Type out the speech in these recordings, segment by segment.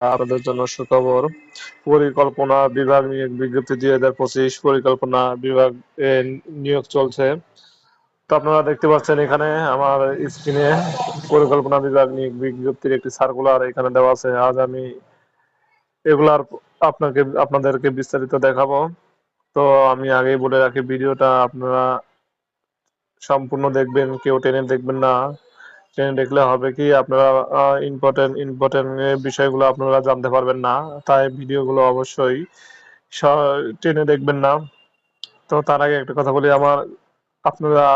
আপনাদের জন্য সুখবর। পরিকল্পনা বিভাগ নিয়োগ বিজ্ঞপ্তি দুই হাজার পঁচিশ পরিকল্পনা বিভাগ নিয়োগ চলছে। তো আপনারা দেখতে পাচ্ছেন এখানে আমার স্ক্রিনে পরিকল্পনা বিভাগ নিয়োগ বিজ্ঞপ্তির একটি সার্কুলার এখানে দেওয়া আছে। আজ আমি এগুলার আপনাকে, আপনাদেরকে বিস্তারিত দেখাবো। তো আমি আগেই বলে রাখি, ভিডিওটা আপনারা সম্পূর্ণ দেখবেন, কেউ টেনে দেখবেন না। টেনে দেখলে হবে কি আপনারা ইম্পর্টেন্ট ইম্পর্টেন্ট বিষয়গুলো আপনারা জানতে পারবেন না। তাই ভিডিওগুলো অবশ্যই ট্রেনে দেখবেন না। তো তার আগে একটা কথা বলি, আমার আপনারা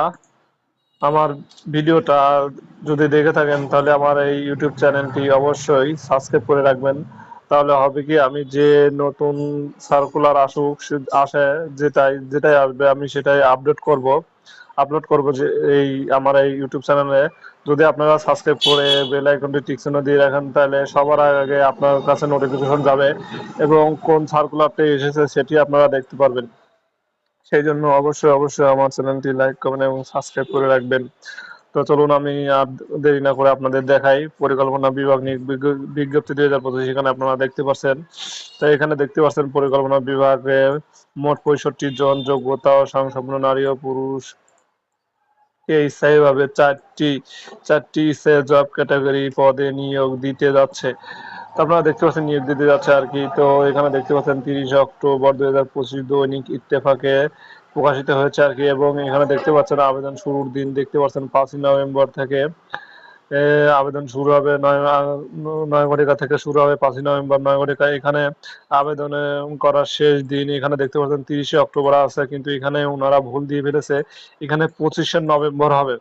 আমার ভিডিওটা যদি দেখে থাকেন, তাহলে আমার এই ইউটিউব চ্যানেলটি অবশ্যই সাবস্ক্রাইব করে রাখবেন। তাহলে হবে কি, আমি যে নতুন সার্কুলার আসুক আসে, যেটাই যেটাই আসবে, আমি সেটাই আপডেট করব। আপলোড করব যে এই আমার এই ইউটিউব চ্যানেলে যদি আপনারা সাবস্ক্রাইব করে বেল আইকনটি টিক চিহ্ন দিয়ে রাখেন, তাহলে সবার আগে আপনার কাছে নোটিফিকেশন যাবে এবং কোন সার্কুলারটি এসেছে সেটি আপনারা দেখতে পারবেন। সেই জন্য অবশ্যই অবশ্যই আমার চ্যানেলটি লাইক করবেন এবং সাবস্ক্রাইব করে রাখবেন। তো চলুন আমি আর দেরি না করে আপনাদের দেখাই। পরিকল্পনা বিভাগ বিজ্ঞপ্তি দুই হাজার পঁচিশ আপনারা দেখতে পাচ্ছেন তো এখানে দেখতে পাচ্ছেন পরিকল্পনা বিভাগে মোট পঁয়ষট্টি জন যোগ্যতা ও সংসম্পন্ন নারী ও পুরুষ এই স্থায়ীভাবে চারটি চারটি জব ক্যাটাগরি পদে নিয়োগ দিতে যাচ্ছে। আপনারা দেখতে পাচ্ছেন, নিয়োগ দিতে যাচ্ছে আর কি। তো এখানে দেখতে পাচ্ছেন, তিরিশ অক্টোবর দুই হাজার পঁচিশ দৈনিক ইত্তেফাকে প্রকাশিত হয়েছে আর কি। এবং এখানে দেখতে পাচ্ছেন, আবেদন শুরুর দিন দেখতে পাচ্ছেন, পাঁচই নভেম্বর থেকে আবেদন শুরু হবে নয় নয় ঘটিকা থেকে শুরু হবে পাঁচই নভেম্বর নয় ঘটিকা এখানে আবেদন করার শেষ দিন এখানে দেখতে পাচ্ছেন, তিরিশে অক্টোবর আছে, কিন্তু এখানে ওনারা ভুল দিয়ে ফেলেছে। এখানে পঁচিশে নভেম্বর হবে।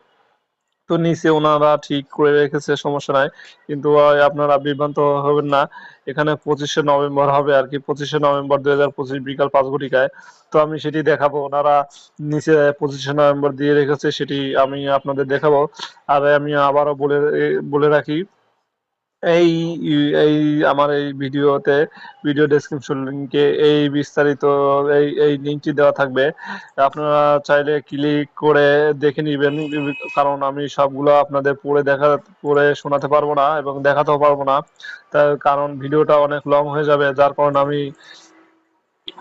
তো নিচে ওনারা ঠিক করে রেখেছে, সমস্যা নাই। কিন্তু আপনারা বিভ্রান্ত হবেন না। এখানে পঁচিশে নভেম্বর হবে আর কি। পঁচিশে নভেম্বর দুই হাজার পঁচিশ বিকাল পাঁচ ঘটিকায়। তো আমি সেটি দেখাবো। ওনারা নিচে পঁচিশে নভেম্বর দিয়ে রেখেছে, সেটি আমি আপনাদের দেখাবো। আর আমি আবারও বলে বলে রাখি এই এই আমার এই ভিডিওতে, ভিডিও ডেসক্রিপশন লিংকে এই বিস্তারিত এই এই লিংকটি দেওয়া থাকবে। আপনারা চাইলে ক্লিক করে দেখে নিবেন, কারণ আমি সবগুলো আপনাদের পড়ে দেখা, পড়ে শোনাতে পারব না এবং দেখাতেও পারব না। তার কারণ ভিডিওটা অনেক লং হয়ে যাবে, যার কারণে আমি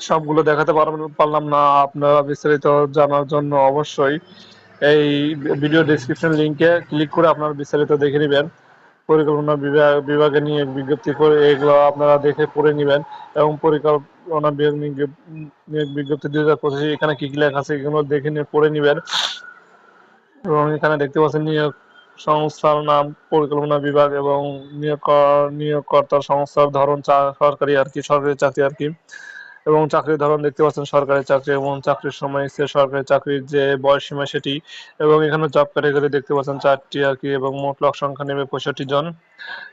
সবগুলো দেখাতে পারলাম না। আপনারা বিস্তারিত জানার জন্য অবশ্যই এই ভিডিও ডেসক্রিপশন লিংকে ক্লিক করে আপনারা বিস্তারিত দেখে নেবেন। পরিকল্পনা বিভাগ বিভাগে নিয়ে বিজ্ঞপ্তি করে এগুলো আপনারা দেখে পড়ে নেবেন এবং পরিকল্পনা বিভাগ বিজ্ঞপ্তি দুই হাজার পঁচিশে এখানে কি কি লেখা আছে এগুলো দেখে নিয়ে পড়ে নেবেন। এবং এখানে দেখতে পাচ্ছেন নিয়োগ সংস্থার নাম, পরিকল্পনা বিভাগ এবং নিয়োগ নিয়োগকর্তার সংস্থার ধরন সরকারি আর কি, সরকারি চাকরি আর কি। এবং চাকরির ধরন দেখতে পাচ্ছেন, সরকারি চাকরি এবং চাকরির সময় সরকারি চাকরির যে বয়স সীমা সেটি এবং এখানে জব ক্যাটাগরি দেখতে পাচ্ছেন চারটি আর কি এবং মোট লোক সংখ্যা নেবে পঁয়ষট্টি জন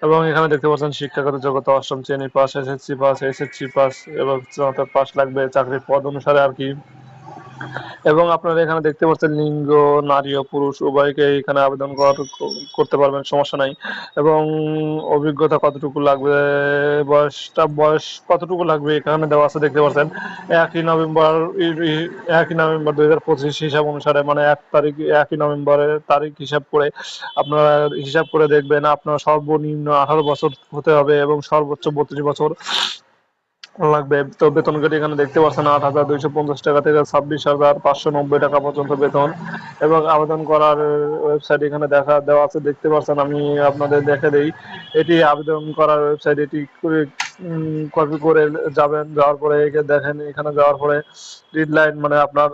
এবং এখানে দেখতে পাচ্ছেন শিক্ষাগত যোগ্যতা অষ্টম শ্রেণি pass SSC pass SSC pass এবং স্নাতক পাস লাগবে চাকরির পদ অনুসারে আর কি। এবং আপনারা এখানে দেখতে পাচ্ছেন লিঙ্গ, নারী ও পুরুষ, উভয়কে এখানে আবেদন কর- করতে পারবেন, সমস্যা নাই। এবং অভিজ্ঞতা কতটুকু লাগবে, বয়সটা, বয়স কতটুকু লাগবে এখানে দেওয়া আছে দেখতে পাচ্ছেন। একই নভেম্বর একই নভেম্বর দুই হাজার পঁচিশ হিসাব অনুসারে মানে এক তারিখ, একই নভেম্বরের তারিখ হিসাব করে আপনারা হিসাব করে দেখবেন, আপনার সর্বনিম্ন আঠারো বছর হতে হবে এবং সর্বোচ্চ বত্রিশ বছর লাগবে। তো বেতন কাটি এখানে দেখতে পাচ্ছেন, আট হাজার দুইশো পঞ্চাশ টাকা থেকে ছাব্বিশ হাজার পাঁচশো নব্বই টাকা পর্যন্ত বেতন। এবং আবেদন করার ওয়েবসাইট এখানে দেখা, দেওয়া আছে, দেখতে পাচ্ছেন, আমি আপনাদের দেখে দিই। এটি আবেদন করার ওয়েবসাইট এটি কপি করে যাবেন, যাওয়ার পরে একে দেখেন, এখানে যাওয়ার পরে রিড লাইন মানে আপনার,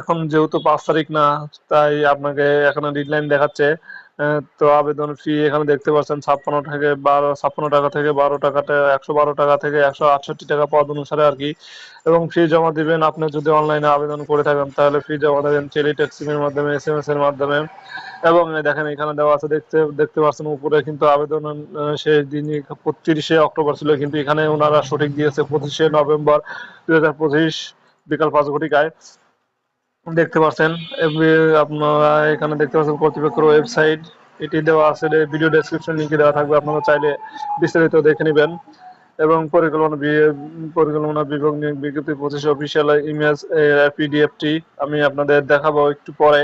এখন যেহেতু পাঁচ তারিখ না, তাই আপনাকে এখানে ডেডলাইন দেখাচ্ছে। তো আবেদন ফি এখানে দেখতে পাচ্ছেন ছাপ্পান্ন থেকে বারো, ছাপ্পান্ন টাকা থেকে বারো টাকাতে একশো বারো টাকা থেকে একশো আটষট্টি টাকা পদ অনুসারে আর কি। এবং ফি জমা দিবেন আপনি যদি অনলাইনে আবেদন করে থাকেন, তাহলে ফি জমা দেবেন টেলিটেক্সিং এর মাধ্যমে এস এম এস এর মাধ্যমে। এবং দেখেন এখানে দেওয়া আছে, দেখতে দেখতে পাচ্ছেন উপরে কিন্তু আবেদন শেষ দিনই তিরিশে অক্টোবর ছিল, কিন্তু এখানে ওনারা সঠিক দিয়েছে পঁচিশে নভেম্বর দুই হাজার পঁচিশ, বিকাল পাঁচ ঘটিকায়। দেখতে পাচ্ছেন আপনারা এখানে দেখতে পাচ্ছেন কর্তৃপক্ষের ওয়েবসাইট। এটি দেওয়া আছে ভিডিও ডেসক্রিপশন লিঙ্কে দেওয়া থাকবে। আপনারা চাইলে বিস্তারিত দেখে নেবেন। এবং পরিকল্পনা পরিকল্পনা বিভাগ নিয়োগ বিজ্ঞপ্তি পঁচিশ অফিসিয়াল ইমেজ পিডিএফটি আমি আপনাদের দেখাবো একটু পরে।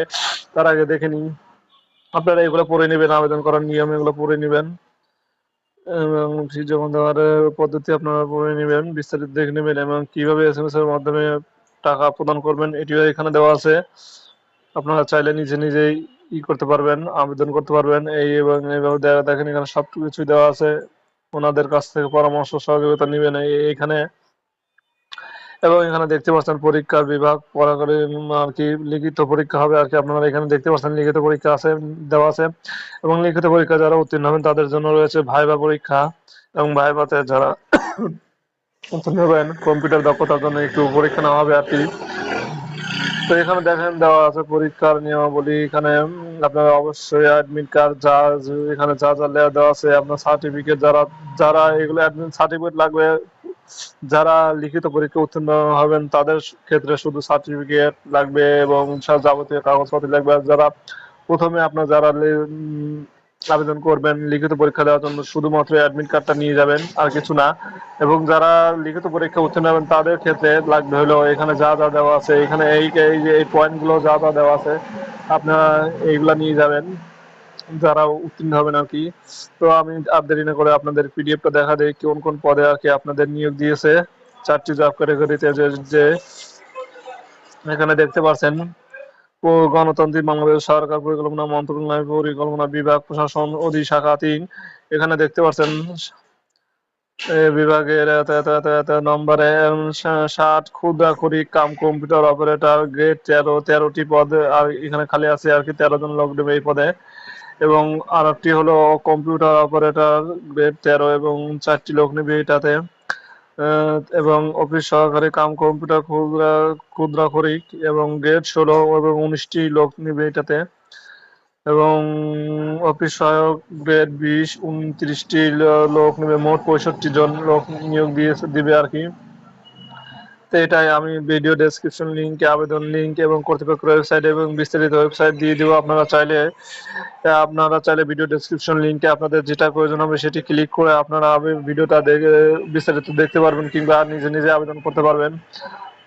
তার আগে দেখে নিন আপনারা এগুলো পড়ে নেবেন, আবেদন করার নিয়ম এগুলো পড়ে নেবেন। এবং জমা দেওয়ার পদ্ধতি আপনারা পড়ে নেবেন, বিস্তারিত দেখে নেবেন। এবং কীভাবে এস এম এস এর মাধ্যমে টাকা প্রদান করবেন, এটিও এখানে দেওয়া আছে। আপনারা চাইলে নিজে নিজেই ই করতে পারবেন, আবেদন করতে পারবেন। এই এবং এইভাবে দেখা দেখেন, এখানে সব কিছুই দেওয়া আছে। ওনাদের কাছ থেকে পরামর্শ, সহযোগিতা নেবেন এইখানে এবং এখানে দেখতে পাচ্ছেন, পরীক্ষার বিভাগ পরাকারী আর কি, লিখিত পরীক্ষা হবে আর কি। আপনারা এখানে দেখতে পাচ্ছেন, লিখিত পরীক্ষা আছে, দেওয়া আছে। এবং লিখিত পরীক্ষা যারা উত্তীর্ণ হবেন, তাদের জন্য রয়েছে ভাইবা পরীক্ষা। এবং ভাইবাতে যারা হবেন কম্পিউটার দক্ষতার জন্য একটু পরীক্ষা নেওয়া হবে আর কি। তো এখানে দেখেন দেওয়া আছে পরীক্ষার নিয়মাবলী। এখানে আপনারা অবশ্যই অ্যাডমিট কার্ড যা এখানে যা যা লেয়া দেওয়া আছে, আপনার সার্টিফিকেট যারা যারা এগুলো অ্যাডমিট সার্টিফিকেট লাগবে, যারা লিখিত পরীক্ষা উত্তীর্ণ হবেন, তাদের ক্ষেত্রে শুধু সার্টিফিকেট লাগবে এবং যাবতীয় কাগজপত্র লাগবে। যারা প্রথমে আপনার যারা আবেদন করবেন, লিখিত পরীক্ষা দেওয়ার জন্য শুধুমাত্র অ্যাডমিট কার্ডটা নিয়ে যাবেন, আর কিছু না। এবং যারা লিখিত পরীক্ষা উত্তীর্ণ হবেন, তাদের ক্ষেত্রে লাগবে হলো এখানে যা যা দেওয়া আছে, এখানে এই এই যে এই পয়েন্টগুলো যা যা দেওয়া আছে, আপনারা এইগুলা নিয়ে যাবেন। যারা উত্তীর্ণ হবেন আর কি। তো আমি আর দেরি না করে আপনাদের পিডিএফটা দেখা দেই, কোন কোন পদে আর কি আপনাদের নিয়োগ দিয়েছে। চারটি জব ক্যাটাগরিতে যে এখানে দেখতে পাচ্ছেন গণতান্ত্রিক বাংলাদেশ সরকার পরিকল্পনা, মন্ত্রণালয় পরিকল্পনা, বিভাগ, প্রশাসন অধিশাখা তিন এখানে দেখতে পাচ্ছেন বিভাগের নম্বরে ষাট ক্ষুদ্রা করি কাম কম্পিউটার অপারেটর গ্রেড তেরো, তেরোটি পদ, আর এখানে খালি আছে আর কি তেরো জন লোক দেবে এই পদে। এবং আর একটি হলো কম্পিউটার অপারেটর গ্রেড তেরো এবং চারটি লোক নেবে এটাতে। এবং অফিস সহকারী কাম কম্পিউটার ক্ষুদ্রা করি এবং গ্রেড ষোলো এবং উনিশটি লোক নিবে এটাতে। এবং অফিস সহায়ক গ্রেড বিশ, উনত্রিশটি লোক নিবে। মোট পঁয়ষট্টি জন লোক নিয়োগ দিয়ে দিবে আর কি। তো এটাই আমি ভিডিও ডেসক্রিপশন লিঙ্কে আবেদন লিঙ্ক এবং কর্তৃপক্ষের ওয়েবসাইট এবং বিস্তারিত ওয়েবসাইট দিয়ে দিব। আপনারা চাইলে আপনারা চাইলে ভিডিও ডেসক্রিপশন লিঙ্কে আপনাদের যেটা প্রয়োজন হবে সেটি ক্লিক করে আপনারা ভিডিওটা দেখে বিস্তারিত দেখতে পারবেন কিংবা নিজে নিজে আবেদন করতে পারবেন।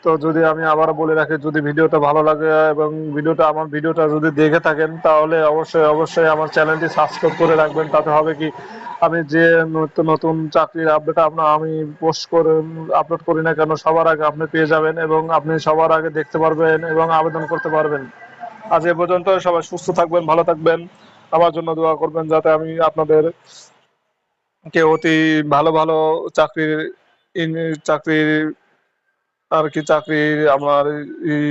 তো যদি আমি আবারও বলে রাখি, যদি ভিডিওটা ভালো লাগে এবং ভিডিওটা আমার ভিডিওটা যদি দেখে থাকেন, তাহলে অবশ্যই অবশ্যই আমার চ্যানেলটি সাবস্ক্রাইব করে রাখবেন। তাতে হবে কি, আমি যে নতুন নতুন চাকরির আপডেট আপনার আমি পোস্ট করে, আপলোড করি না কেন, সবার আগে আপনি পেয়ে যাবেন এবং আপনি সবার আগে দেখতে পারবেন এবং আবেদন করতে পারবেন। আজ এ পর্যন্ত সবাই সুস্থ থাকবেন, ভালো থাকবেন। আমার জন্য দোয়া করবেন যাতে আমি আপনাদের কে অতি ভালো ভালো চাকরির চাকরির আর কি চাকরি আমার এই